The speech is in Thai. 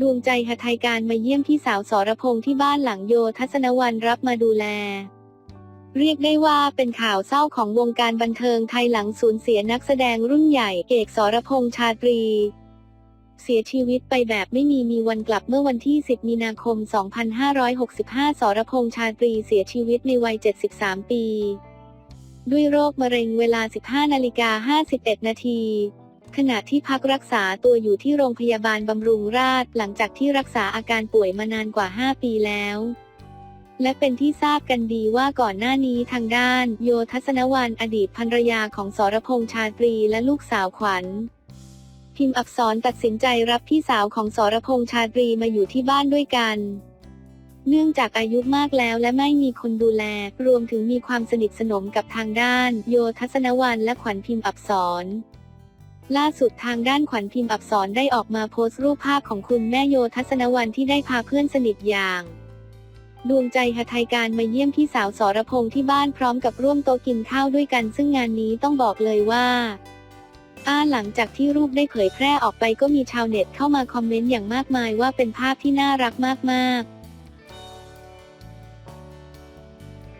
ดวงใจหทัยการมาเยี่ยมพี่สาวสรพงษ์ที่บ้านหลังโยทัศนวันรับมาดูแล เรียกได้ว่าเป็นข่าวเศร้าของวงการบันเทิงไทยหลังสูญเสียนักแสดงรุ่นใหญ่เอกสรพงษ์ชาตรี เสียชีวิตไปแบบไม่มีมีวันกลับเมื่อวันที่ 10 มีนาคม 2565 สรพงษ์ชาตรีเสียชีวิตในวัย 73 ปี ด้วยโรคมะเร็งเวลา 15นาฬิกา51นาที ขณะที่พักรักษาตัวอยู่ที่โรงพยาบาลบำรุงราษฎร์หลังจากที่รักษาอาการป่วยมานานกว่า 5 ปีแล้ว และเป็นที่ทราบกันดีว่าก่อนหน้านี้ทางด้าน โยทัศนวันอดีตภรรยาของสรพงษ์ชาตรีและลูกสาวขวัญ พิมพ์อักษรตัดสินใจรับพี่สาวของสรพงษ์ชาตรีมาอยู่ที่บ้านด้วยกันเนื่องจากอายุมากแล้วและไม่มีคนดูแล รวมถึงมีความสนิทสนมกับทางด้าน โยทัศนวันและขวัญพิมพ์อักษร ล่าสุดทางด้านขวัญพิมพ์อักษรได้ออกมาโพสต์รูปภาพของคุณแม่โยทัศนวันที่ได้พาเพื่อนสนิทอย่าง ดวงใจหทัยการมาเยี่ยมพี่สาวสรพงษ์ที่บ้านพร้อมกับร่วมโต๊ะกินข้าวด้วยกัน ซึ่งงานนี้ต้องบอกเลยว่าอ้าหลังจากที่รูปได้เผยแพร่ออกไปก็มีชาวเน็ตเข้ามาคอมเมนต์อย่างมากมายว่าเป็นภาพที่น่ารักมากๆ